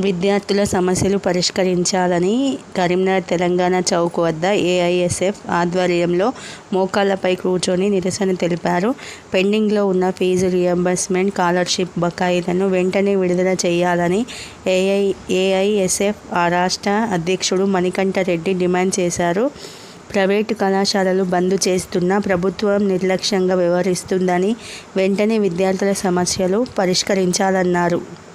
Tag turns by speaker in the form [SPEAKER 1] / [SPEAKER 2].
[SPEAKER 1] విద్యార్థుల సమస్యలు పరిష్కరించాలని కరీంనగర్ తెలంగాణ చౌక్ వద్ద ఏఐఎస్ఎఫ్ ఆధ్వర్యంలో మోకాళ్ళపై కూర్చొని నిరసన తెలిపారు. పెండింగ్లో ఉన్న ఫీజు రియంబర్స్మెంట్ స్కాలర్షిప్ బకాయిలను వెంటనే విడుదల చేయాలని ఏఐ ఏఐఎస్ఎఫ్ ఆ రాష్ట్ర అధ్యక్షుడు మణికంఠరెడ్డి డిమాండ్ చేశారు. ప్రైవేటు కళాశాలలు బంద్ చేస్తున్నా ప్రభుత్వం నిర్లక్ష్యంగా వ్యవహరిస్తుందని వెంటనే విద్యార్థుల సమస్యలు పరిష్కరించాలన్నారు.